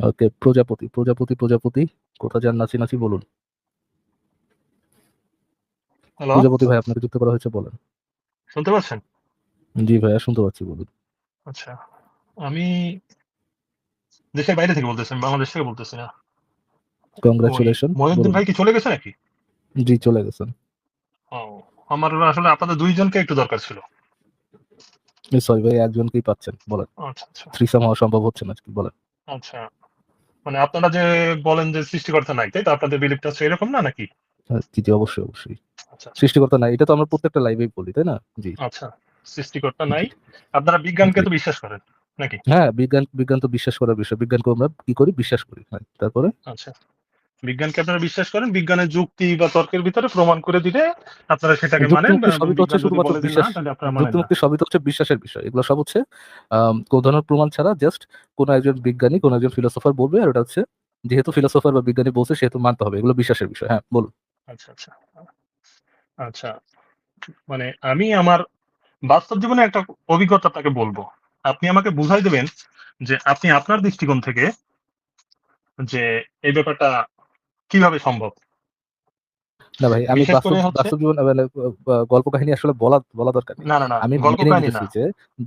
ওকে প্রজাপতি প্রজাপতি প্রজাপতি কোথা যান নাচি নাচি বলুন। হ্যালো প্রজাপতি ভাই আপনাকে যুক্ত করা হয়েছে বলেন। শুনতে পাচ্ছেন? জি ভাইয়া শুনতে পাচ্ছি বলুন। আচ্ছা আমি দেশের বাইরে থেকে বলতেছি আমি বাংলাদেশ থেকে বলতেছি না। কংগ্রাচুলেশন মহিউদ্দিন ভাই কি চলে গেছে নাকি? জি চলে গেছেন। ও আমার আসলে আপনাদের দুইজনকে একটু দরকার ছিল। সরি ভাই একজনকেই পাচ্ছেন বলেন। আচ্ছা আচ্ছা। থ্রিসাম হওয়া সম্ভব হচ্ছে না আজকে বলেন। আচ্ছা। মানে আপনারা যে বলেন যে সৃষ্টিকর্তা নাই তাই তো আপনাদের বিলিভটা হচ্ছে এরকম না নাকি? হ্যাঁ, জি জি অবশ্যই অবশ্যই। আচ্ছা। সৃষ্টিকর্তা নাই এটা তো আমরা প্রত্যেকটা লাইভেই বলি তাই না? জি। আচ্ছা সৃষ্টিকর্তা নাই। আপনারা বিজ্ঞানকে তো বিশ্বাস করেন নাকি? হ্যাঁ বিজ্ঞান বিজ্ঞান তো বিশ্বাস করার বিষয়। বিজ্ঞানকে আমরা কি করি? বিশ্বাস করি হ্যাঁ তারপরে? আচ্ছা। বিজ্ঞানকে আপনারা বিশ্বাস করেন বিজ্ঞানের যুক্তি বা তর্কের ভিতরে প্রমাণ করে দিলে আপনারা সেটাকে মানেন সবই তো হচ্ছে শুধুমাত্র বিশ্বাস। যুক্তিমুক্তি সবই তো হচ্ছে বিশ্বাসের বিষয়। এগুলো সব হচ্ছে কোনো ধরনের প্রমাণ ছাড়া জাস্ট কোন একজন বিজ্ঞানী কোন একজন ফিলোসফার বলবে আর ওটা হচ্ছে যেহেতু ফিলোসফার বা বিজ্ঞানী বলছে সেহেতু মানতে হবে। এগুলো বিশ্বাসের বিষয়। হ্যাঁ বলুন। আচ্ছা আচ্ছা। আচ্ছা মানে আমি আমার বাস্তব জীবনে একটা অভিজ্ঞতা আপনাকে বলব। আপনি আমাকে বুঝাই দেবেন যে আপনি আপনার দৃষ্টিকোণ থেকে যে এই ব্যাপারটা কীভাবে সম্ভব? না ভাই আমি বাস্তব জীবন গল্প কাহিনী আসলে বলা বলা দরকার না না না আমি গল্প কাহিনী না।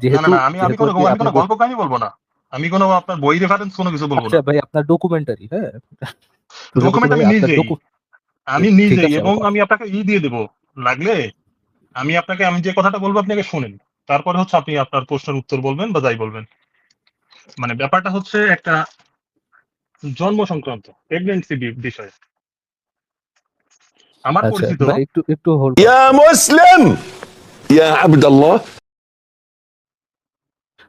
যেহেতু আমি আমি কোনো গল্প কাহিনী বলব না। আমি কোনো আপনার বই রেফারেন্স কোনো কিছু বলব আচ্ছা না ভাই আপনার ডকুমেন্টারি হ্যাঁ? ডকুমেন্ট আমি নিজেই। আমি আছে, এবং আমি আপনাকে ই দিয়ে দেবো। লাগলে আমি আপনাকে আমি যে কথাটা বলব আপনি আগে শুনেন। তারপরে হচ্ছে আপনি আপনার প্রশ্নের উত্তর বলবেন বা যাই বলবেন। মানে ব্যাপারটা হচ্ছে একটা জন্ম সংক্রান্ত প্রেগনেন্সি বিষয়ে। আমার আচ্ছা, পরিচিত একটু একটু হোল্ড ইয়া মুসলিম! ইয়া আব্দুল্লাহ!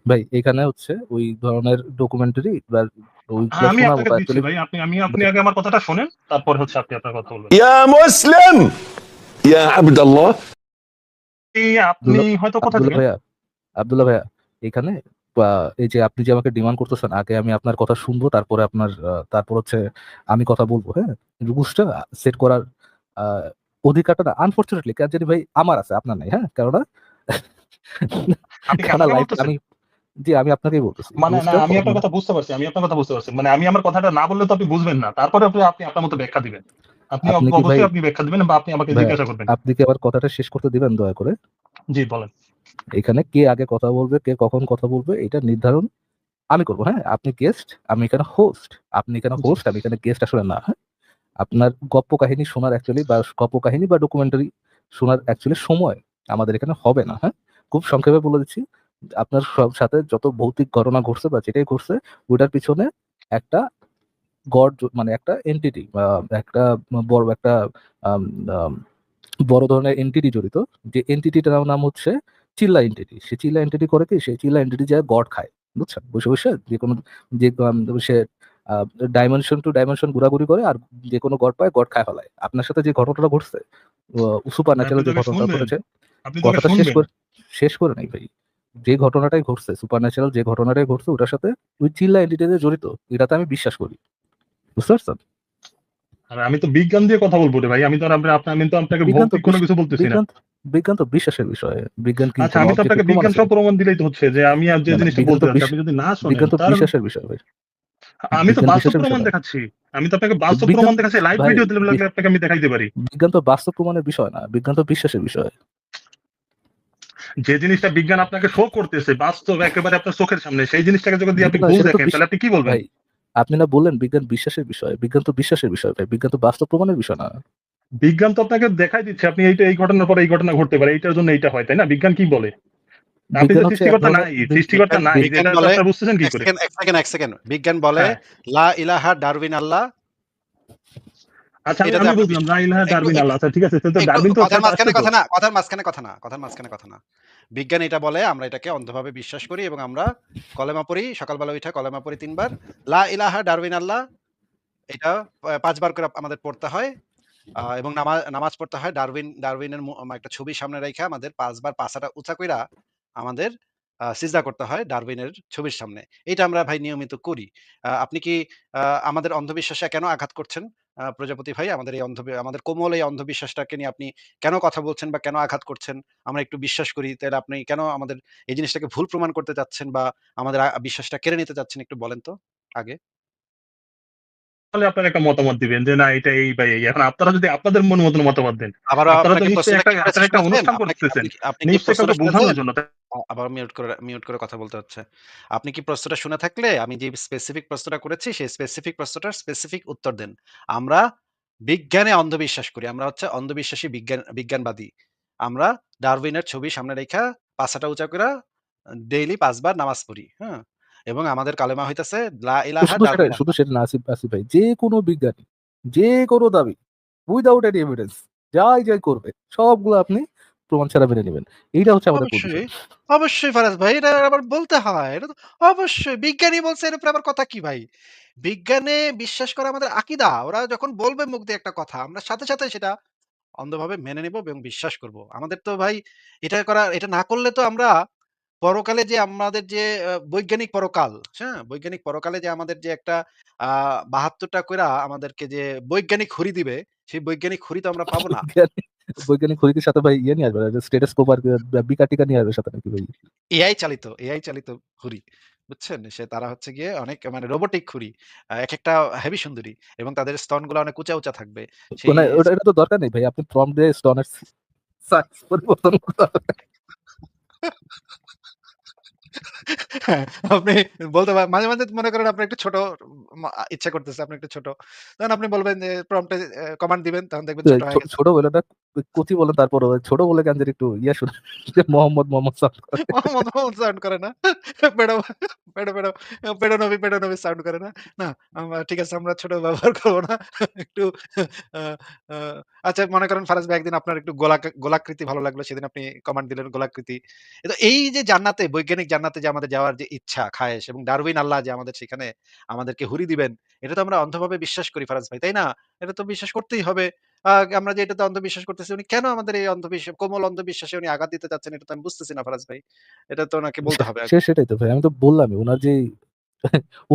ভাই এখানে হচ্ছে ওই ধরনের ডকুমেন্টারি বা ওই হ্যাঁ, আমি আপনাকে দিচ্ছি ভাই। আপনি আমি আপনি আগে আমার কথাটা শুনেন তারপর হচ্ছে আপনি আপনার কথা বলবেন। ইয়া মুসলিম! ইয়া আব্দুল্লাহ! আপনি হয়তো কথা দিবেন। আব্দুল্লাহ ভাইয়া এখানে এই যে আপনি যে আমাকে ডিমান্ড করতেছেন আগে আমি আপনার কথা শুনব তারপরে আপনার তারপর হচ্ছে আমি কথা বলব হ্যাঁ? রুলসটা সেট করার অধিকারটা না আনফরচুনেটলি জানি ভাই আমার আছে আপনার নাই হ্যাঁ? কেননা? আমি জি আমি আপনাকেই বলতেছি মানে না আমি আপনার কথা বুঝতে পারছি আমি আপনার কথা বুঝতে পারছি মানে আমি আমার কথাটা না বললে তো আপনি বুঝবেন না তারপরে আপনি আপনি আপনার মতো ব্যাখ্যা দিবেন। আপনি আপনি অবশ্যই আপনি ব্যাখ্যা দিবেন বা আপনি আমাকে জিজ্ঞাসা করবেন। আপনি কি আবার কথাটা শেষ করতে দিবেন দয়া করে? জি বলেন। এখানে কে আগে কথা বলবে কে কখন কথা বলবে এটা নির্ধারণ আমি করব হ্যাঁ? আপনি গেস্ট আমি এখানে হোস্ট আপনি এখানে হোস্ট আমি এখানে গেস্ট আসলে না হ্যাঁ? আপনার গপ্প কাহিনী শোনার অ্যাকচুয়ালি বা গপ্প কাহিনী বা ডকুমেন্টারি শোনার অ্যাকচুয়ালি সময় আমাদের এখানে হবে না হ্যাঁ? খুব সংক্ষেপে বলে দিচ্ছি আপনার সব সাথে যত ভৌতিক ঘটনা ঘটছে বা যেটাই ঘটছে ওটার পিছনে একটা গড মানে একটা এন্টিটি বা একটা বড় একটা বড় ধরনের এন্টিটি জড়িত যে এন্টিটিটার নাম হচ্ছে চিল্লা এন্টিটি সে চিল্লা এন্টিটি করে কি? সেই চিল্লা এন্টিটি যায় গড খায় বুঝছেন বসে বসে যে কোনো যে সে ডাইমেনশন টু ডাইমেনশন ঘোরাঘুরি করে আর যে কোনো গড পায় গড খায় ফেলায়। আপনার সাথে যে ঘটনাটা ঘটছে সুপার ন্যাচারাল যে ঘটনাটা ঘটেছে কথাটা শেষ করে শেষ করে নাই ভাই। যে ঘটনাটাই ঘটছে সুপার ন্যাচারাল যে ঘটনাটাই ঘটছে ওটার সাথে ওই চিল্লা এন্টিটিতে জড়িত এটাতে আমি বিশ্বাস করি। বুঝতে পারছেন? আর আমি তো বিজ্ঞান দিয়ে কথা বলব রে ভাই আমি তো আমি তো আপনাকে ভৌতিক কোনো কিছু বলতেছি না। বিজ্ঞান তো বিশ্বাসের বিষয়। বিজ্ঞান কি আচ্ছা আমি তো আপনাকে বিজ্ঞান সব প্রমাণ দিলেই তো হচ্ছে যে আমি আর যে জিনিসটা বিজ্ঞান বলতে চাচ্ছি আপনি যদি না শোনেন বিজ্ঞান তো বিশ্বাসের বিষয় ভাই। আমি তো বাস্তব প্রমাণ দেখাচ্ছি। আমি তো আপনাকে বাস্তব প্রমাণ দেখাচ্ছি লাইভ ভিডিও দিলে লাগলে আপনাকে আমি দেখাইতে পারি। বিজ্ঞান তো বাস্তব প্রমাণের বিষয় না বিজ্ঞান তো বিশ্বাসের বিষয়। যে জিনিসটা বিজ্ঞান আপনাকে শো করতেছে বাস্তব একেবারে আপনার চোখের সামনে সেই জিনিসটাকে যদি আপনি ভুল দেখেন তাহলে আপনি কি বলবেন? ভাই আপনি না বললেন বিজ্ঞান বিশ্বাসের বিষয় বিজ্ঞান তো বিশ্বাসের বিষয় ভাই বিজ্ঞান তো বাস্তব প্রমাণের বিষয় না। বিজ্ঞান তো আপনাকে দেখাই দিচ্ছে আপনি এইটা এই ঘটনার পরে এই ঘটনা ঘটতে পারে এইটার জন্য এইটা হয় তাই না? বিজ্ঞান কি বলে? আপনি বিজ্ঞান তো সৃষ্টিকর্তা নাই সৃষ্টিকর্তা নাই এটা বলে- বুঝতেছেন কি করে? এক সেকেন্ড এক সেকেন্ড। বিজ্ঞান বলে হ্যাঁ। লা ইলাহা ডারউইন আল্লাহ। আচ্ছা আমি- এটাতে আমি আপনি বুঝলাম লা ইলাহা ডারউইন আল্লাহ আচ্ছা ঠিক আছে তো ডারউইন তো কথার মাঝখানে কথা না কথার মাঝখানে কথা না কথার মাঝখানে কথা না। বিজ্ঞান এটা বলে আমরা এটাকে অন্ধভাবে বিশ্বাস করি এবং আমরা কলেমা পড়ি সকালবেলা উঠে কলেমা পড়ি তিনবার। লা ইলাহা ডারউইন আল্লাহ এটা পাঁচবার করে আমাদের পড়তে হয়। এবং নামাজ পড়তে হয়। ডারউইন, ডারউইনের একটা ছবি সামনে রেখে আমাদের পাঁচবার পাঁচাটা উঁচা কইরা আমাদের সিজদা করতে হয় ডারউইনের ছবির সামনে। এটা আমরা ভাই নিয়মিত করি। আপনি কি আমাদের অন্ধবিশ্বাসে কেন আঘাত করছেন? প্রজাপতি ভাই, আমাদের এই অন্ধ আমাদের কোমল এই অন্ধবিশ্বাসটাকে নিয়ে আপনি কেন কথা বলছেন বা কেন আঘাত করছেন? আমরা একটু বিশ্বাস করি। তাহলে আপনি কেন আমাদের এই জিনিসটাকে ভুল প্রমাণ করতে চাচ্ছেন বা আমাদের বিশ্বাসটা কেড়ে নিতে চাচ্ছেন একটু বলেন তো, আগে। তাহলে আপনারা একটা মতামত দিবেন যে না এটা এই বা এই। এখন আপনারা যদি আপনাদের মন মতন মতামত দেন আপনারা তো নিশ্চয়ই একটা একটা অনুষ্ঠান করতেছেন। নিশ্চয়ই কাউকে বোঝানোর জন্য আবার মিউট করে মিউট করে কথা বলতে হচ্ছে। আপনি কি প্রশ্নটা শুনে থাকলে আমি যে স্পেসিফিক প্রশ্নটা করেছি সেই স্পেসিফিক প্রশ্নটার স্পেসিফিক উত্তর দেন। আমরা বিজ্ঞানে অন্ধবিশ্বাস করি। আমরা হচ্ছে অন্ধবিশ্বাসী বিজ্ঞান বিজ্ঞানবাদী। আমরা ডারউইনের ছবি সামনে রেখা পাঁচটা উঁচা করে ডেইলি পাঁচবার নামাজ পড়ি হ্যাঁ? এবং আমাদের কালেমা হইতাছে লা ইলাহা শুধু সেটা না আসিফ আসিফ ভাই যে কোনো বিজ্ঞানী যে কোনো দাবি উইদাউট এনি এভিডেন্স যাই যাই করবে সবগুলো আপনি প্রমাণ ছাড়া মেনে নেবেন। এইটা হচ্ছে আমাদের অবশ্যই অবশ্যই ফারাজ ভাই এটা আবার বলতে হয় এটা তো অবশ্যই বিজ্ঞানী বলছে এর উপরে আবার কথা কি ভাই? বিজ্ঞানে বিশ্বাস করা আমাদের আকিদা ওরা যখন বলবে মুখ দিয়ে একটা কথা আমরা সাথে সাথে সেটা অন্ধভাবে মেনে নেব এবং বিশ্বাস করব। আমাদের তো ভাই এটা করা এটা না করলে তো আমরা পরকালে যে আমাদের যে বৈজ্ঞানিক পরকাল হ্যাঁ? বৈজ্ঞানিক পরকালে যে আমাদের যে একটা আহ বাহাত্তরটা কইরা আমাদেরকে যে বৈজ্ঞানিক খুরি দিবে সেই বৈজ্ঞানিক খুরি তো আমরা পাবো না। বৈজ্ঞানিক বৈজ্ঞানিক সাথে ভাই ইয়ে নিয়ে আসবে স্টেটাস কোপার বিকা টিকা নিয়ে আসবে সাথে নাকি ভাই? এআই চালিত এআই চালিত খুরি বুঝছেন? সে তারা হচ্ছে গিয়ে অনেক মানে রোবোটিক খুরি এক একটা হেভি সুন্দরী এবং তাদের স্তনগুলো অনেক উঁচা উঁচা থাকবে। ওটা এটা তো দরকার নেই ভাই আপনি প্রম দিয়ে স্টনের সাইজ পরিবর্তন করতে। হ্যাঁ, আপনি বলতে পারেন মাঝে মাঝে মনে করেন আপনার একটু ছোট উম, ইচ্ছা করতেছে আপনি একটু ছোট। তখন আপনি বলবেন যে প্রম্পটে কমান্ড দিবেন তখন দেখবেন ছোট হয়ে ছো- গেছে ছোট বলে না কচি বলেন তারপর ছোট বলে কেন একটু ইয়ে শুনে যে মোহাম্মদ মোহাম্মদ সাদ করে। মোহাম্মদ মোহাম্মদ সাউন্ড করে না? পেড়ো পেড়ো পেড়ো পেড়ো নবী পেড়ো নবী সাউন্ড করে না? না, আমরা ঠিক আছে, আমরা ছোট ব্যবহার করব না। একটু আচ্ছা মনে করেন ফারাজ ভাই, একদিন আপনার একটু গোলাক গোলাকৃতি ভালো লাগল, সেদিন আপনি কমান্ড দিলেন গোলাকৃতি। তো এই যে জান্নাতে, বৈজ্ঞানিক জান্নাতে যে আমাদের যাওয়ার যে ইচ্ছা, খায়েশ এবং ডারউইন আল্লাহ যে আমাদের সেখানে আমাদেরকে হুরি দিবেন, এটা তো আমরা অন্ধভাবে বিশ্বাস করি ফারাজ ভাই, তাই না? এটা তো বিশ্বাস করতেই হবে। আমরা যে এটাতে অন্ধবিশ্বাস করতেছি, উনি কেন আমাদের এই অন্ধবিশ্বাস কোমল অন্ধবিশ্বাসে উনি আঘাত দিতে চাচ্ছেন, এটা তো আমি বুঝতেছি না, ফারাজ ভাই। এটা তো ওনাকে বলতে হবে সে সেটাই তো ভাই, আমি তো বললামই ওনার যে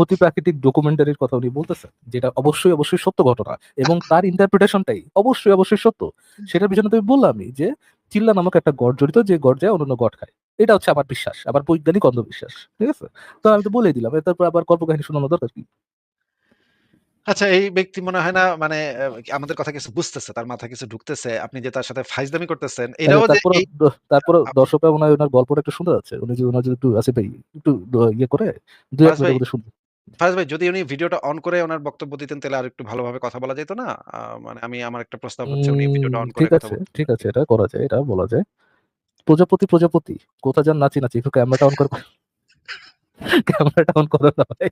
অতি প্রাকৃতিক ডকুমেন্টারির কথা উনি বলতেছেন, যেটা অবশ্যই অবশ্যই সত্য ঘটনা, এবং তার ইন্টারপ্রিটেশনটাই অবশ্যই অবশ্যই সত্য। সেটার পিছনে তো আমি বললামই যে চিল্লা নামক একটা গড় জড়িত যে গড় যায় অন্যান্য গড় খায়, এটা হচ্ছে আমার বিশ্বাস আবার বৈজ্ঞানিক অন্ধবিশ্বাস, ঠিক আছে? তো আমি তো বলেই দিলাম তারপর আবার কল্পকাহিনী শোনানো দরকার কি? আচ্ছা এই ব্যক্তি মনে হয় না মানে আমাদের কথা কিছু বুঝতেছে তার মাথায় কিছু ঢুকতেছে আপনি যে তার সাথে ফাইজদামি করতেছেন এটাও যে তারপর দর্শকরা মনে হয় ওনার গল্পটা একটু শুনতে যাচ্ছে। উনি যদি ওনার যদি একটু আছে ভাই একটু ইয়ে করে দুই এক মিনিটের ফারাজ ভাই যদি উনি ভিডিওটা অন করে ওনার বক্তব্য দিতেন তাহলে আর একটু ভালোভাবে কথা বলা যেত না? মানে আমি আমার একটা প্রস্তাব হচ্ছে উনি ভিডিওটা অন করে ঠিক আছে ঠিক আছে এটা করা যায় এটা বলা যায়। প্রজাপতি প্রজাপতি কোথা যান নাচি নাচি একটু ক্যামেরাটা অন করে ক্যামেরাটা অন করো না ভাই।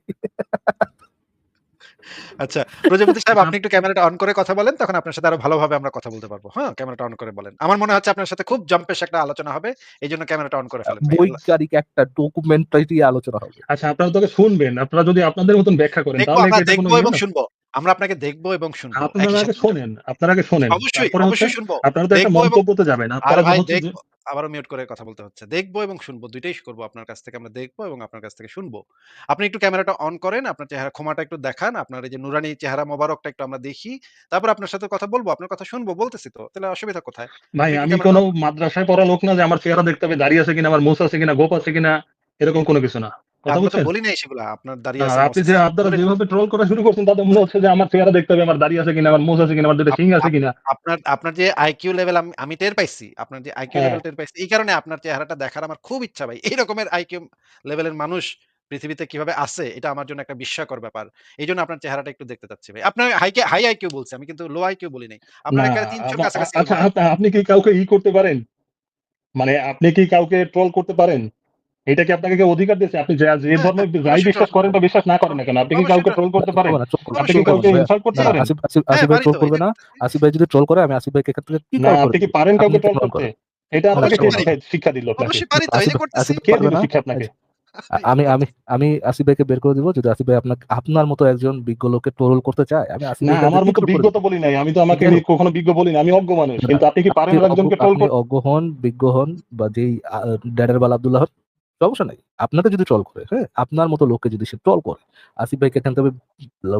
আচ্ছা প্রজাপতি সাহেব আপনি একটু ক্যামেরাটা অন করে কথা বলেন তখন আপনার সাথে আরও ভালোভাবে আমরা কথা বলতে পারব। হ্যাঁ ক্যামেরাটা অন করে বলেন। আমার মনে হচ্ছে আপনার সাথে খুব জম্পেশ একটা আলোচনা হবে এই জন্য ক্যামেরাটা অন করে ফেলেন। বৈজ্ঞানিক একটা ডকুমেন্টারি আলোচনা হবে। আচ্ছা আপনারা তোকে শুনবেন। আপনারা যদি আপনাদের মতন ব্যাখ্যা করেন দেখব তাহলে দেখব ইয়ে এবং শুনব। আমরা আপনাকে দেখব এবং শুনব আপনারা আগে শোনেন আপনারা আগে শোনেন। অবশ্যই অবশ্যই শুনব। আপনারা তো একটা মন্তব্যতে যাবেন। আপনারা হচ্ছে আবারও মিউট করে কথা বলতে হচ্ছে। দেখব এবং শুনব দুইটাই করব আপনার কাছ থেকে। আমরা দেখব এবং আপনার কাছ থেকে শুনব। আপনি একটু ক্যামেরাটা অন করেন আপনার চেহারা ক্ষমাটা একটু দেখান। আপনার এই যে নুরানি চেহারা মোবারকটা একটু আমরা দেখি। তারপর আপনার সাথে কথা বলব আপনার কথা শুনব বলতেছি তো। তাহলে অসুবিধা কোথায়? ভাই আমি কোনো মাদ্রাসায় পড়া লোক না যে আমার চেহারা দেখতে হবে দাঁড়িয়ে আছে কিনা আমার মোস আছে কিনা গোপ আছে কিনা এরকম কোনো কিছু না। কথা বুঝছেন? বলি নাই সেগুলা আপনার আছে আপনি যে আপনারা যেভাবে ট্রোল করা শুরু করছেন তাতে মনে হচ্ছে যে আমার চেহারা দেখতে হবে আমার আছে কিনা আমার আছে কিনা আমার দুটো সিং আছে কিনা। আপনার আপনার যে আইকিউ লেভেল আমি আমি টের পাইছি আপনার যে আইকিউ হ্যাঁ। লেভেল টের পাইছি এই কারণে আপনার চেহারাটা দেখার আমার খুব ইচ্ছা ভাই। এই রকমের আইকিউ লেভেলের মানুষ পৃথিবীতে কীভাবে আছে এটা আমার জন্য একটা বিস্ময়কর ব্যাপার। এই জন্য আপনার চেহারাটা একটু দেখতে চাচ্ছি ভাই। আপনার হাই হাই আইকিউ বলছি আমি কিন্তু লো আইকিউ বলি নাই। আপনার একেবারে তিনশোর কাছাকাছি আচ্ছা আপনি কি কাউকে ই করতে পারেন? মানে আপনি কি কাউকে ট্রোল করতে পারেন? এটা কি আপনাকে অধিকার দিয়েছে? আপনি যা যে হ্যাঁ ধর্মে হ্যাঁ যাই বিশ্বাস করেন বা বিশ্বাস না করেন না কেন? আপনি কি কাউকে ট্রোল করতে পারেন? না আপনি কি কাউকে ইনসাল্ট করতে না পারেন? আসিফ আসিফ হ্যাঁ আসিফ ভাই ট্রোল করবে না? আসিফ ভাই যদি ট্রোল করে আমি আসিফ ভাইকে এখান থেকে কিক না আপনি কি পারেন কাউকে ট্রোল করতে? এটা আপনাকে কে শিক্ষা দিল আপনাকে? অবশ্যই পারি তো এই যে আসিফ করতেছি? কে দিল শিক্ষা আপনাকে? আমি আমি আমি আসিফ ভাইকে বের করে দিব। যদি আসিফ ভাই আপনাকে আপনার মতো একজন বিজ্ঞ লোককে ট্রোল করতে চায় আমি আসিফ না আমার মতো বিজ্ঞ তো বলি নাই। আমি তো আমাকে কেন? কখনো বিজ্ঞ বলি না আমি অজ্ঞ মানুষ। কিন্তু আপনি কি পারেন একজনকে অজ্ঞ ট্রোল করতে অজ্ঞ হন বিজ্ঞ হন বা যেই ড্যাডার বাল আব্দুল্লাহ হন সমস্যা নাই। আপনাকে যদি ট্রল করে হ্যাঁ? আপনার মতো লোককে যদি সে ট্রল করে আসিফ ভাইকে এখান থেকে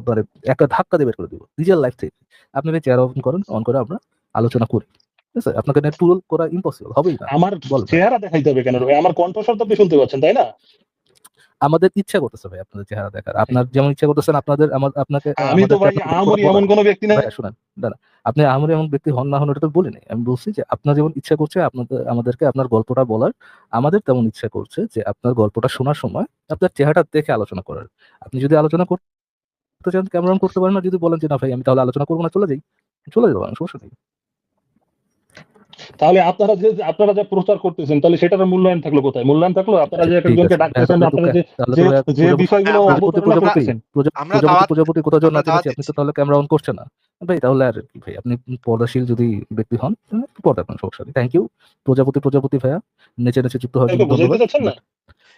মানে একটা ধাক্কা দিয়ে বের করে দেবো নিজের লাইফ থেকে। আপনি চেয়ার অন করেন অন করে আমরা আলোচনা করি। ঠিক আছে? আপনাকে ট্রোল করা ইম্পসিবল হবেই না। আমার বল চেহারা দেখাইতে হবে কেন? আমার কণ্ঠস্বর তো আপনি শুনতে পাচ্ছেন তাই না? আমাদের ইচ্ছা করতেছে ভাই আপনাদের চেহারা দেখার। আপনার যেমন ইচ্ছা করতেছেন আপনাদের আপনাকে আমি তো ভাই আমরি এমন কোনো ব্যক্তি না শুনেন দাদা আপনি আমার এমন ব্যক্তি হন না হন ওটা তো বলি নাই। আমি বলছি যে আপনার যেমন ইচ্ছা করছে আপনাদের আমাদেরকে আপনার গল্পটা বলার আমাদের তেমন ইচ্ছা করছে যে আপনার গল্পটা শোনার সময় আপনার চেহারাটা দেখে আলোচনা করার। আপনি যদি আলোচনা করতে চান ক্যামেরা অন করতে পারেন না যদি বলেন যে না ভাই আমি তাহলে আলোচনা করব না চলে যাই। চলে যাব আমি সমস্যা নেই। তাহলে আপনারা যে আপনারা যা প্রচার করতেছেন তাহলে সেটার মূল্যায়ন থাকল কোথায়? মূল্যায়ন থাকল আপনারা যে একজনকে ডাকতেছেন তাহলে আপনারা যে যে বিষয়গুলো প্রজাপতি অবতারণা প্রজাপতি করতেছেন আমরা প্রজাপতি কোথাও জন্য আপনি তো তাহলে ক্যামেরা অন করছেন না। ভাই তাহলে আর কি ভাই আপনি পর্দাশীল যদি ব্যক্তি হন তাহলে পর্দা করেন সমস্যা নেই। থ্যাংক ইউ প্রজাপতি প্রজাপতি ভাইয়া নেচে নেচে যুক্ত হওয়ার জন্য বুঝাইতে ধন্যবাদ। না?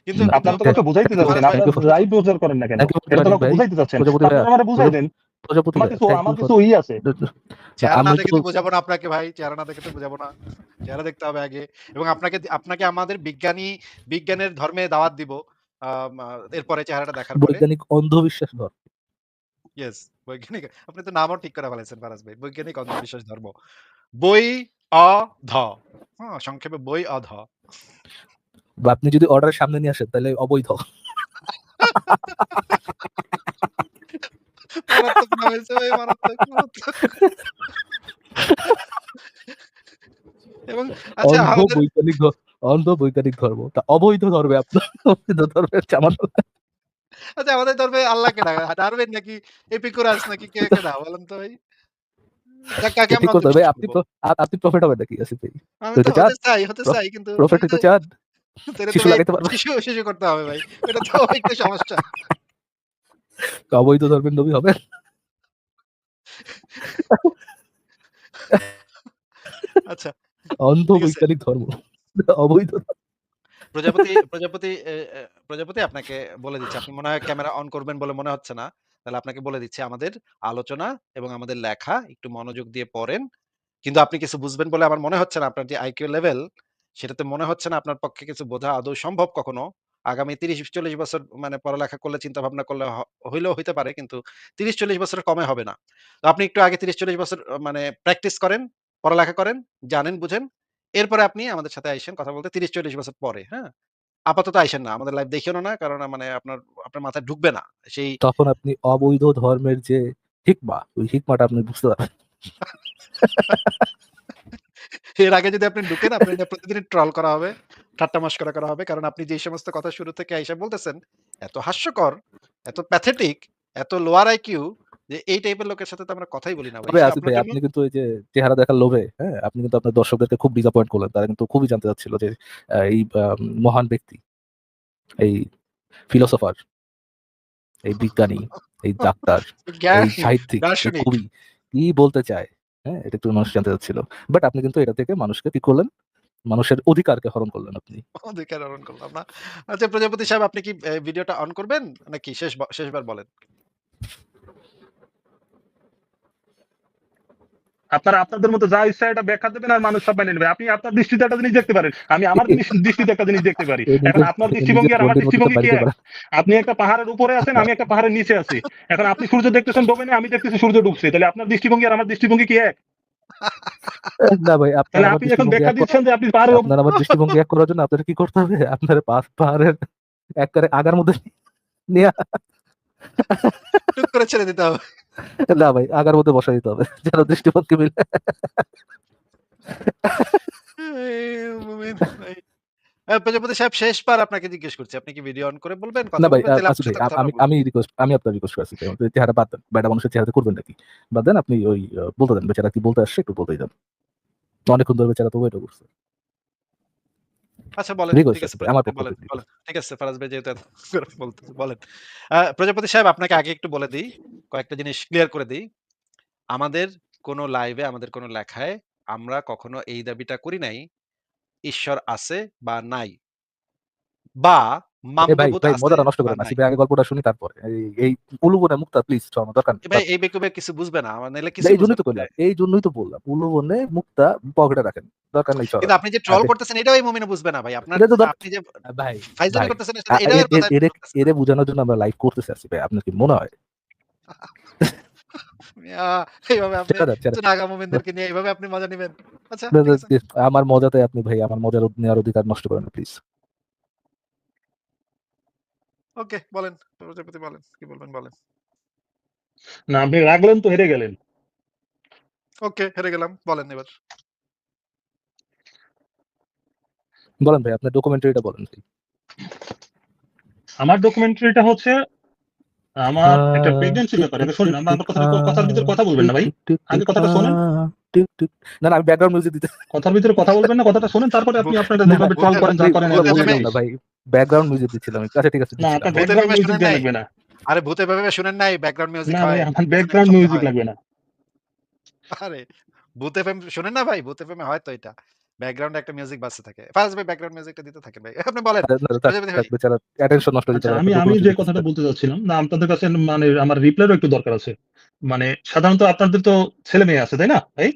কিন্তু আপনারা তো কাউকে বুঝাইতে চাচ্ছেন। আপনারা রাই প্রচার করেন না কেন? এটা তো। বুঝাইতে চাচ্ছেন। আপনারা বুঝাই দেন প্রজাপতি আমার কিছু আমার কিছু ই আছে। চেহারা না দেখে তো বোঝাবো না আপনাকে ভাই চেহারা না দেখে তো বোঝাবো না। চেহারা দেখতে হবে আগে। এবং আপনাকে আপনাকে আমাদের বিজ্ঞানী বিজ্ঞানের ধর্মে দাওয়াত দিব আহ, এরপরে চেহারাটা দেখার পরে। বৈজ্ঞানিক অন্ধবিশ্বাস ধর ইয়েস বৈজ্ঞানিক আপনি তো নামও ঠিক করে ফেলেছেন ফারাজ ভাই। বৈজ্ঞানিক অন্ধবিশ্বাস ধর্ম। বই অ ধ। হ্যাঁ সংক্ষেপে বই অধ বা আপনি যদি অর্ডারের সামনে নিয়ে আসেন তাহলে অবৈধ। মারাত্মক না হয়েছে ভাই মারাত্মক মারাত্মক। এবং আচ্ছা আমাদের বৈজ্ঞানিক অন্ধ বৈজ্ঞানিক ধর্ম তা অবৈধ ধর্মে আপনার অবৈধ চামান আচ্ছা আমাদের ধর্মে ডাকা ডারবেন নাকি? এপিকুরাস নাকি? কে কে দা বলেন তো ভাই। আপনি আপনি প্রফেট হবেন নাকি আসিফ? হতে চাই হতে চাই কিন্তু প্রফেট চান? শিশু লাগাইতে পারবে শিশু শিশু করতে হবে ভাই এটা তো একটু সমস্যা। অবৈধ ধর্মের নবী হবে আচ্ছা অন্ধ বৈজ্ঞানিক ধর্ম অবৈধ প্রজাপতি প্রজাপতি প্রজাপতি আপনাকে বলে দিচ্ছি। আপনি মনে হয় ক্যামেরা অন করবেন বলে মনে হচ্ছে না। তাহলে আপনাকে বলে দিচ্ছি আমাদের আলোচনা এবং আমাদের লেখা একটু মনোযোগ দিয়ে পড়েন। কিন্তু আপনি কিছু বুঝবেন বলে আমার মনে হচ্ছে না। আপনার যে আইকিউ লেভেল সেটাতে মনে হচ্ছে না আপনার পক্ষে কিছু বোঝা আদৌ সম্ভব কখনো। আগামী তিরিশ চল্লিশ বছর মানে পড়ালেখা করলে চিন্তা ভাবনা করলে হইলেও হইতে পারে কিন্তু তিরিশ চল্লিশ বছরের কমে হবে না। তো আপনি একটু আগে তিরিশ চল্লিশ বছর মানে প্র্যাকটিস করেন পড়ালেখা করেন জানেন বুঝেন। এরপরে আপনি আমাদের সাথে আইসেন কথা বলতে তিরিশ চল্লিশ বছর পরে হ্যাঁ? আপাতত আইসেন না আমাদের লাইভ দেখিও না কারণ মানে আপনার আপনার মাথায় ঢুকবে না। সেই তখন আপনি অবৈধ ধর্মের যে হিকমা ওই হিকমাটা আপনি বুঝতে পারবেন। এর আগে যদি আপনি ঢুকেন আপনি প্রতিদিন ট্রল করা হবে। ঠাট্টা মস্করা করা হবে। কারণ আপনি যে সমস্ত কথা শুরু থেকে আইসা বলতেছেন এত হাস্যকর এত প্যাথেটিক এত লোয়ার আইকিউ যে এই টাইপের লোকের সাথে তো আমরা কথাই বলি না ভাই। আসিফ ভাই আপনি কিন্তু ওই যে চেহারা দেখার লোভে হ্যাঁ আপনি কিন্তু আপনার দর্শকদেরকে খুব ডিসঅ্যাপয়েন্ট করলেন। তারা কিন্তু খুবই জানতে চাচ্ছিল যে এই মহান ব্যক্তি এই ফিলোসফার এই বিজ্ঞানী এই ডাক্তার এই সাহিত্যিক এই কবি কি বলতে চায়? হ্যাঁ এটা একটু মানুষ জানতে চাচ্ছিল। বাট আপনি কিন্তু এটা থেকে মানুষকে কি করলেন? মানুষের অধিকারকে হরণ করলেন আপনি। অধিকার অন করলাম না। আচ্ছা প্রজাপতি সাহেব আপনি কি ভিডিওটা অন করবেন? নাকি শেষ শেষবার বলেন? আপনারা আপনাদের মতো যা ইচ্ছা এটা ব্যাখ্যা দেবেন আর মানুষ সব মেনে নেবে। আপনি আপনার দৃষ্টিতে একটা জিনিস দেখতে পারেন। আমি আমার দৃষ্টিতে একটা জিনিস দেখতে পারি। এখন আপনার দৃষ্টিভঙ্গি আর আমার দৃষ্টিভঙ্গি কি। আপনি একটা পাহাড়ের উপরে আছেন আমি একটা পাহাড়ের নিচে আছি। এখন আপনি সূর্য দেখতেছেন ডোবেনে আমি দেখতেছি সূর্য ডুবছে। তাহলে আপনার দৃষ্টিভঙ্গি আর আমার দৃষ্টিভঙ্গি কি এক? না ভাই আপনার তাহলে আমার আপনি এখন ব্যাখ্যা এক দিচ্ছেন যে আপনি পাহাড়ের উপর- আমার দৃষ্টিভঙ্গি এক করার জন্য আপনার কি করতে হবে? আপনার পাঁচ পাহাড়ের একবারে আগার মধ্যে নিয়ে টুক করে ছেড়ে দিতে হবে। না ভাই আগার মধ্যে বসা দিতে হবে যেন দৃষ্টিভঙ্গি মিলে। প্রজাপতি সাহেব শেষবার আপনাকে জিজ্ঞেস করছি। আপনি কি ভিডিও অন করে বলবেন? কথা না ভাই বলবেন? তাহলে আসিফ আপনার ভাই সাথে আ- কথা আমি আমি রিকোয়েস্ট আমি আপনার রিকোয়েস্ট করছি। চেহারা বাদ দেন। বেটা মানুষের চেহারাতে করবেন নাকি? বাদ দেন আপনি ওই বলতে দেন বেচারা কি বলতে আসছে? একটু বলতেই দেন। অনেকক্ষণ ধরে বেচারা তো ওয়েট করছে। আচ্ছা বলেন ঠিক আছে আমার বলেন ঠিক আছে ফারাজ ভাই যেহেতু বলতেছে বলেন। প্রজাপতি সাহেব আপনাকে আগে একটু বলে দিই কয়েকটা জিনিস ক্লিয়ার করে দিই। আমাদের কোনো লাইভে আমাদের কোনো লেখায় আমরা কখনো এই দাবিটা করি নাই ঈশ্বর আছে বা নাই। বা নষ্ট করেন আগে গল্পটা শুনি তারপরে। এই- উলুবনে মুক্তা প্লিজ দরকার ভাই এই বেকুবে কিছু বুঝবে না কিছু এই জন্যই তো এই জন্যই তো বললাম উলুবনে মুক্তা পকেটে রাখেন দরকার নেই কিন্তু আপনি যে ট্রল করতেছেন এটাও এই মুমিনে বুঝবে না ভাই। আপনার আপনি যে ভাই ফাইজলামি করতেছেন এরে বোঝানোর জন্য আমরা লাইভ করতেছি আসি ভাই আপনার কি মনে হয়? এইভাবে আপনি মুমিনদেরকে নিয়ে এইভাবে আপনি মজা নেবেন। আচ্ছা। আমার মজাতে আপনি ভাই আমার মজার নেওয়ার অধিকার নষ্ট করেন প্লিজ ওকে বলেন। প্রজাপতি বলেন। কি বলবেন বলেন। না আপনি রাখলেন তো হেরে গেলেন। ওকে হেরে গেলাম। বলেন এবার। বলেন ভাই আপনার ডকুমেন্টারিটা বলেন ভাই। আমার ডকুমেন্টারিটা হচ্ছে আমার একটা প্রেগন্যান্সি ব্যাপার এটা শুনুন আমার আমার কথা কথার ভিতরে কথা বলবেন না ভাই আগে কথাটা শোনেন। টিক টিক না না আমি ব্যাকগ্রাউন্ড মিউজিক দিতে কথার ভিতরে কথা বলবেন না কথাটা শুনেন তারপরে আপনি আপনারা যেভাবে ট্রল করেন যা করেন বলতে এগুলো হবে। বলবেন না ভাই ব্যাকগ্রাউন্ড মিউজিক দিচ্ছিলাম আচ্ছা ঠিক আছে না আপনার ব্যাকগ্রাউন্ড মিউজিক? লাগবে আরে ভূতে ভেবে শুনেন নাই ব্যাকগ্রাউন্ড মিউজিক না ভাই আমার ব্যাকগ্রাউন্ড মিউজিক। লাগবে না আরে ভূত এফএম শুনেন না ভাই ভূত এফএম হয় তো এটা ব্যাকগ্রাউন্ডে একটা মিউজিক বাজতে থাকে। ফার্স্ট ভাই ব্যাকগ্রাউন্ড মিউজিকটা দিতে থাকেন ভাই। আপনি বলেন। ভাই। বেচারা নষ্ট হয়ে যেতে আচ্ছা পারে, আমি আমি যে কথাটা বলতে চাচ্ছিলাম না আপনাদের কাছে মানে আমার রিপ্লাইরও একটু দরকার আছে। মানে সাধারণত আপনাদের তো ছেলে মেয়ে আছে তাই না ভাই?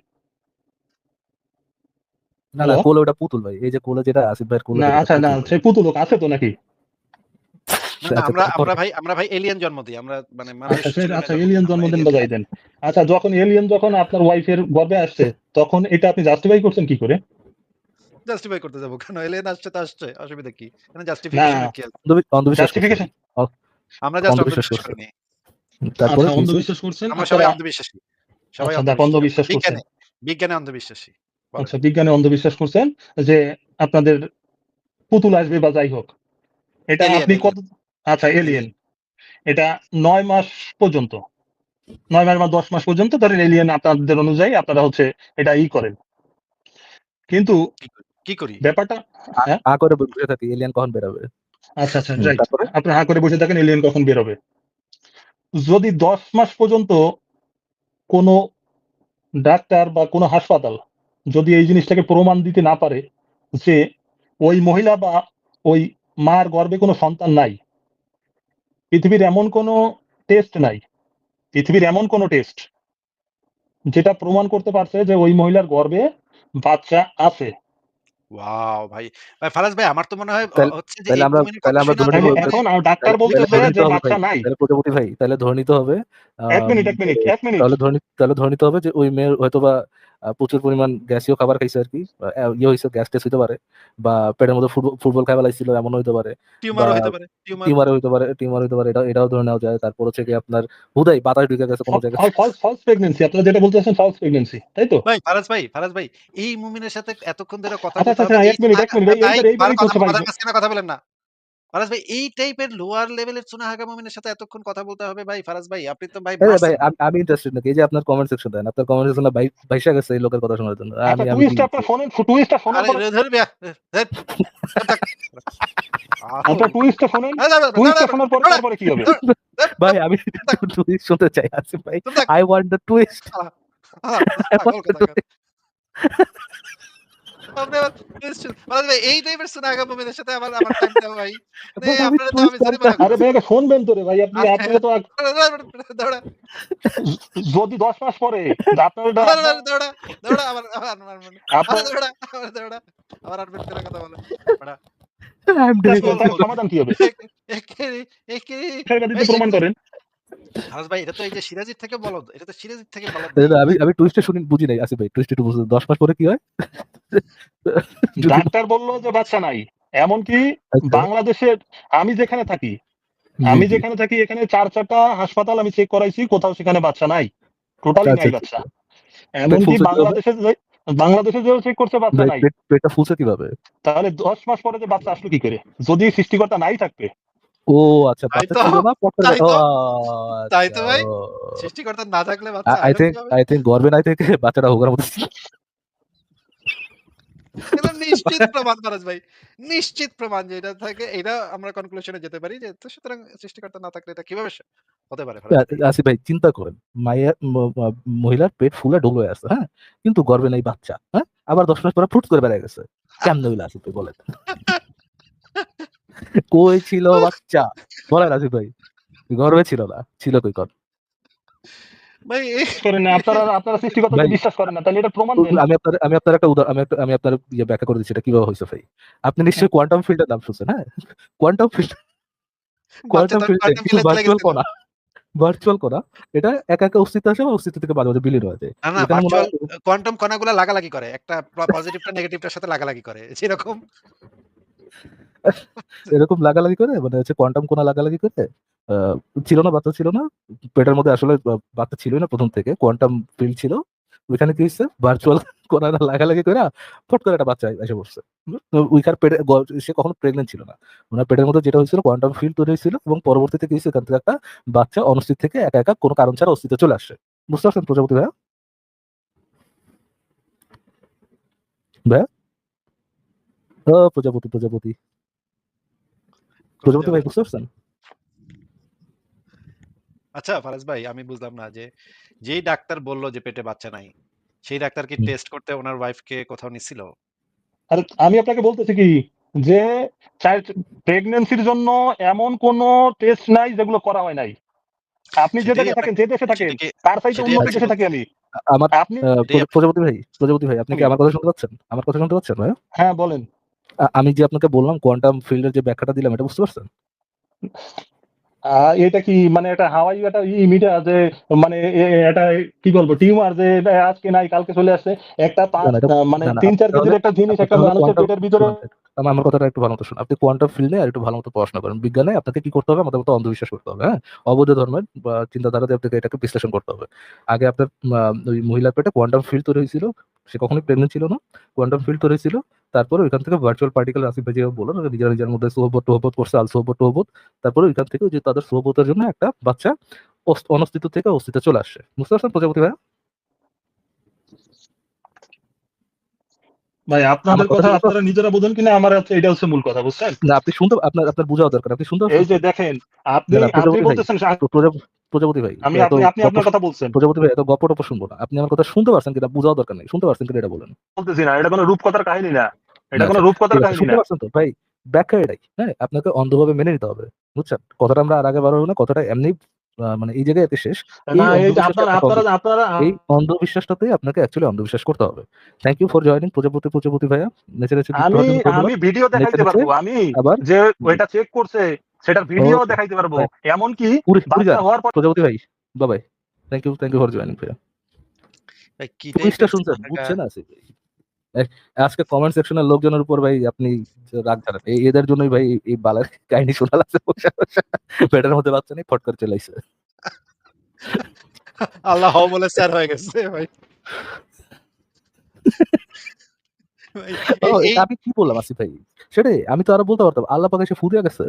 না না? কোলে ওটা পুতুল ভাই। এই যে কোলে যেটা আসিফ ভাইয়ের কোলে না আচ্ছা না পুতুল। ভাই। সেই পুতুলোক আছে তো নাকি? আচ্ছা, আমরা আমরা ভাই আমরা ভাই এলিয়েন জন্ম দিই আমরা মানে মানুষ আচ্ছা আচ্ছা দিই, জন্মদিন বাজাই দেন। আচ্ছা যখন এলিয়েন যখন আপনার ওয়াইফের গর্ভে আসছে তখন এটা আপনি জাস্টিফাই করছেন কি করে? জাস্টিফাই করতে যাব। কেন? এলিয়েন আসছে তো আসছে অসুবিধা কি? এখানে জাস্টিফিকেশন কি অন্ধবিশ্বাস জাস্টিফিকেশন আমরা জাস্ট অন্ধবিশ্বাস করি তারপরে আচ্ছা অন্ধবিশ্বাস করছেন? আমরা সবাই অন্ধবিশ্বাসী। সবাই আচ্ছা, অন্ধবিশ্বাস। করছেন। বিজ্ঞানে বিজ্ঞানে অন্ধবিশ্বাসী। আচ্ছা বিজ্ঞানে অন্ধবিশ্বাস করছেন যে আপনাদের পুতুল আসবে বা যাই হোক এটা আপনি কত আচ্ছা এলিয়েন এটা নয় মাস পর্যন্ত। নয় মাস বা দশ মাস পর্যন্ত ধরেন এলিয়েন আপনাদের অনুযায়ী আপনারা হচ্ছে এটা ই করেন। কিন্তু কি করি? ব্যাপারটা হ্যাঁ? আ করে বসে থাকি এলিয়ান কখন বেরোবে? আচ্ছা আচ্ছা রাইট আপনি হা করে বসে থাকেন এলিয়েন কখন বেরোবে? যদি দশ মাস পর্যন্ত কোনো ডাক্তার বা কোনো হাসপাতাল যদি এই জিনিসটাকে প্রমাণ দিতে না পারে যে ওই মহিলা বা ওই মার গর্ভে কোনো সন্তান নাই পৃথিবীর এমন কোনো টেস্ট নাই পৃথিবীর এমন কোনো টেস্ট যেটা প্রমাণ করতে পারছে যে ওই মহিলার গর্ভে বাচ্চা আছে। ওয়াও ভাই। ভাই ফারাজ ভাই আমার তো মনে হয় তাহলে- হচ্ছে যে তাহলে আমরা- তাহলে আমরা ধরে এখন আর ডাক্তার বলতেছে যে নিতে হবে বাচ্চা ভাই। নাই। তাহলে কোটিপতি ভাই তাহলে ধরে নিতে হবে। এক মিনিট এক মিনিট যে- এক মিনিট। তাহলে ধরে তাহলে ধরে নিতে হবে যে ওই মেয়ের হয়তোবা প্রচুর পরিমাণ গ্যাসীয় খাবার খাইছে আর কি। ইয়ে হয়েছে গ্যাস টেস্ট হইতে পারে বা পেটের মধ্যে ফুটবল ফুটবল খাই ফেলাইছিল এমন হইতে পারে টিউমার। হইতে পারে টিউমার হইতে পারে এটা এটাও ধরে নেওয়া যায়। তারপর হচ্ছে কি আপনার হুদাই বাতাস ঢুকে গেছে কোনো জায়গায়। ফলস ফলস প্রেগন্যান্সি আপনারা যেটা বলতেছেন ফলস প্রেগন্যান্সি তাই তো? ভাই ফারাজ ভাই ফারাজ ভাই এই মুমিনের সাথে এতক্ষণ ধরে কথা আচ্ছা, আচ্ছা, এক মিনিট, এক মিনিট, এই- কথা বলেন না। ফারাজ ভাই এই টাইপের লোয়ার লেভেলের সুনাহাগা মুমিনের সাথে এতক্ষণ কথা বলতে হবে ভাই ফারাজ ভাই আপনি তো ভাই ভাই আমি- ইন্টারেস্টেড নাকি এই যে আপনার কমেন্ট সেকশন দেন আপনার কমেন্ট সেকশনে ভাই ভাইসা গেছে এই লোকের কথা শোনার জন্য আচ্ছা আমি আমি টুইস্ট আপনার শোনেন টুইস্টটা শোনার আরে ধরবি আচ্ছা টুইস্টটা শোনেন টুইস্টটা শোনার পরে তারপরে কি হবে ভাই আমি টুইস্ট শুনতে চাই আসিফ ভাই আই ওয়ান্ট দ্য টুইস্ট এই টাইপের সুনাহাগা মুমিনের সাথে আমার আমার টাইম দাও ভাই। আপনারা তো আমি জানি আরে ভাই শুনবেন তো রে ভাই আপনি। আপনারা তো যদি দশ মাস পরে আপনার দৌড়া দৌড়া দৌড়া আমার আমার আমার মনে আপনার দৌড়া আবার দৌড়া। আবার আটবেন করে কথা বলে সমাধান কি হবে? প্রমাণ করেন। হারাস ভাই এটা তো এই যে সিরাজির থেকে বলদ এটা তো সিরাজির থেকে আমি আমি টুইস্টে শুনি বুঝি নাই আসিফ ভাই টুইস্ট একটু মাস পরে কি হয়? ডাক্তার বলল যে বাচ্চা নাই এমনকি আচ্ছা, বাংলাদেশের আমি যেখানে থাকি আমি যেখানে থাকি এখানে চার চারটা হাসপাতাল আমি চেক করাইছি কোথাও সেখানে বাচ্চা নাই টোটালি আচ্ছা, নাই আচ্ছা। বাচ্চা এমনকি বাংলাদেশে যে- বাংলাদেশে যে চেক করছে বাচ্চা নাই। পেট- পেটটা ফুলছে কীভাবে? তাহলে দশ মাস পরে যে বাচ্চা আসলো কি করে? যদি সৃষ্টিকর্তা নাই থাকবে ও আচ্ছা বাচ্চা ছিল না পট করে তাই তো, তাই আচ্ছা, ভাই। সৃষ্টিকর্তা না থাকলে বাচ্চা আই কীভাবে? আই থেকে বাচ্চাটা হোগার মতো ছিল। এটা নিশ্চিত প্রমাণ ভাই। নিশ্চিত প্রমাণ যে এটা থেকে এটা আমরা কনক্লুশনে যেতে পারি যে তো সুতরাং সৃষ্টিকর্তা না থাকলে এটা কীভাবে হতে পারে ফারাজ ভাই? চিন্তা করেন। মায়ের মহিলার পেট ফুলে ডোল হয়ে আছে হ্যাঁ? কিন্তু গর্বে নাই বাচ্চা হ্যাঁ? আবার দশ মাস পরে ফুট করে বেড়ে গেছে। কেমন হইল আসিফ ভাই বলেন? কই ছিল বাচ্চা? বলেন আসিফ ভাই। গর্বে ছিল না ছিল কই কর ভাই করেন না আপনারা আপনারা সৃষ্টিকর্তাকে বিশ্বাস করেন না তাহলে এটা প্রমাণ দেন। আমি আপনার আমি আপনার একটা উদাহরণ আমি আমি আপনার ইয়ে ব্যাখ্যা করে দিচ্ছি এটা কীভাবে হয়েছে ভাই? আপনি নিশ্চয়ই কোয়ান্টাম ফিল্ডের নাম শুনছেন হ্যাঁ? Quantum field quantum field virtual. কণা ভার্চুয়াল কণা এটা একা একা অস্তিত্ব আসে বা অস্তিত্ব থেকে মাঝে মাঝে বিলীন হয়ে যায়? না না হয়- ভার্চুয়াল কোয়ান্টাম কণাগুলো লাগালাগি করে একটা পজিটিভটা নেগেটিভটার সাথে লাগালাগি করে যেরকম এরকম লাগালাগি করে? মানে হচ্ছে কোয়ান্টাম কোনা লাগালাগি করে? ছিল না, বাচ্চা ছিল না। পেটের মধ্যে আসলে বাচ্চা ছিলই না প্রথম থেকে। কোয়ান্টাম ফিল্ড ছিল। ওইখানে কি হচ্ছে? ভার্চুয়াল কোনা লাগালাগি করে, ফট করে একটা বাচ্চা এসে তো ওইখার পেটে সে কখনো প্রেগনেন্ট ছিল না। ওনার পেটের মধ্যে যেটা হয়েছিল কোয়ান্টাম ফিল্ড তৈরি হয়েছিল এবং পরবর্তীতে কি হয়েছে? এখান থেকে একটা বাচ্চা অনিশ্চিত থেকে একা একা কোনো কারণ ছাড়া অস্তিত্বে চলে আসছে। বুঝতে পারছেন প্রজাপতি ভাইয়া? ভাইয়া? প্রজাপতি প্রজাপতি। প্রজাপতি ভাই বুঝতে পারছেন আচ্ছা ফারাজ ভাই আমি বুঝলাম না যে যেই ডাক্তার বলল যে পেটে বাচ্চা নাই সেই ডাক্তার কি টেস্ট করতে ওনার ওয়াইফকে কোথাও নিছিল? আর আমি আপনাকে বলতেছি কি যে চাইল্ড প্রেগন্যান্সির জন্য এমন কোন টেস্ট নাই যেগুলো করা হয় নাই। আপনি যে দেশে থাকেন যে দেশে থাকেন তার উন্নত আপনাকে দেশে থাকি আমি। আমার আপনি প্রজাপতি ভাই প্রজাপতি ভাই আপনি কি আমার কথা শুনতে পাচ্ছেন? আমার কথা শুনতে পাচ্ছেন হ্যাঁ বলেন। আমি যে আপনাকে বললাম কোয়ান্টাম ফিল্ডের যে ব্যাখ্যাটা দিলাম এটা বুঝতে পারছেন? এটা কি মানে এটা হাওয়াই একটা ই মিটা যে মানে এটা কি বলব টিউমার যে আজকে নাই কালকে চলে আসছে একটা এটা- মানে তিন চার কেজির একটা জিনিস একটা মানুষের পেটের ভিতরে আমার কথাটা একটু ভালো মতো শুনুন। আপনি কোয়ান্টাম ফিল্ডে আর একটু ভালো মতো পড়াশোনা করেন। বিজ্ঞানে আপনাকে কি করতে হবে? আমাদের মতো অন্ধবিশ্বাস করতে হবে হ্যাঁ? অবৈধ ধর্মের বা চিন্তাধারাতে আপনাকে এটাকে বিশ্লেষণ করতে হবে। আগে আপনার ওই মহিলার পেটে কোয়ান্টাম ফিল্ড তৈরি হয়েছিল। সে কখনোই প্রেগনেন্ট ছিল না। কোয়ান্টাম ফিল্ড তৈরি হয়েছিল। তারপরে ওইখান থেকে ভার্চুয়াল পার্টিকেল আসিফ ভাই যেভাবে বললেন নিজের নিজের মধ্যে সোহবত টোহবত করছে আল সোহবত টোহবত। তারপরে ওইখান থেকে যে তাদের সোহবতের জন্য একটা বাচ্চা অনস্তিত্ব থেকে অস্তিত্বে চলে আসছে। বুঝতে পারছেন প্রজাপতি ভাই ভাই আপনাদের কথা কথা আপনারা নিজেরা বোঝেন কিনা আমার এটা হচ্ছে মূল কথা বুঝছেন? না আপনি শুনতে আপনার আপনার বোঝাও দরকার আপনি শুনতে এই যে দেখেন আপনি না, না, আপনি প্রজাপতি ভাই। বলতেছেন সা- তো প্রজা- প্রজাপতি ভাই আমি আপনি আপনি আপনার কথা বলছেন। প্রজাপতি ভাই এত গপ্প টপ্প শুনব না। আপনি আমার কথা শুনতে পারছেন কিনা বোঝাও দরকার নেই শুনতে পারছেন কিনা এটা বলেন। বলতেছি না এটা কোনো রূপকথার কাহিনী না। এটা কোনো রূপকথার কাহিনী না। ভাই ব্যাখ্যা এটাই হ্যাঁ? আপনাকে অন্ধভাবে মেনে নিতে হবে বুঝছেন? কথাটা আমরা আর আগে বাড়াবো না কথাটা এমনি মানে এই জায়গায় এতে শেষ। এই না অন্ধবিশ্বাসটা আপনাকে আপনারা আপনারা এই অন্ধবিশ্বাসটাতেই আপনাকে অ্যাকচুয়ালি অন্ধবিশ্বাস করতে হবে। Thank you for joining Prajapati Prajapati ভাইয়া। নেচে নেচে আমি আমি ভিডিও দেখাইতে পারব আমি আবার যে ওইটা চেক করছে সেটার ভিডিও. দেখাইতে পারব. এমন কি হওয়ার পর প্রজাপতি ভাই Babai thank you thank you for joining ভাইয়া। ভাই কি শুনছেন? বুঝছেন আছে আজকে কমেন্ট সেকশনের লোকজনের উপর ভাই আপনি রাগ এই- এদের জন্যই ভাই এই- বালার কাহিনী শোনা লাগছে। পেটের মধ্যে বাচ্চা নেই ফট করে চলে আইছে আল্লাহ বলে স্যার হয়ে গেছে ভাই। আমি কি বললাম আসিফ ভাই? সেটাই আমি তো আরও বলতে পারতাম আল্লাহ পাক ফুরিয়ে গেছে?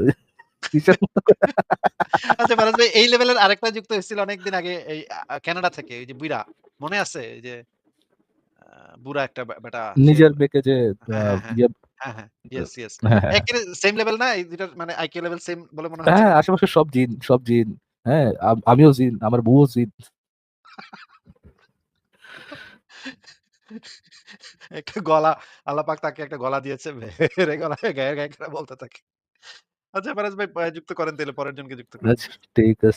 আচ্ছা ভাই এই লেভেলের আরেকটা যুক্ত হয়েছিল অনেকদিন আগে এই কানাডা থেকে ওই যে বুইরা মনে আছে? যে বুড়া একটা বেটা নিজের বেকে যে হ্যাঁ, হ্যাঁ। হ্যাঁ হ্যাঁ হ্যাঁ হ্যাঁ সেম লেভেল না? এই দুটার মানে আইকিউ লেভেল সেম বলে মনে হচ্ছে? হ্যাঁ আশেপাশে সব জিন সব জিন। হ্যাঁ আমিও জিন আমার বউও জিন। একটা গলা আল্লাহ পাক তাকে একটা গলা দিয়েছে ভেড়ে গলা গায়ে গায়ে বলতে থাকে। আচ্ছা ফারাজ ভাই যুক্ত করেন তাহলে পরের জনকে যুক্ত করেন। আচ্ছা ঠিক আছে।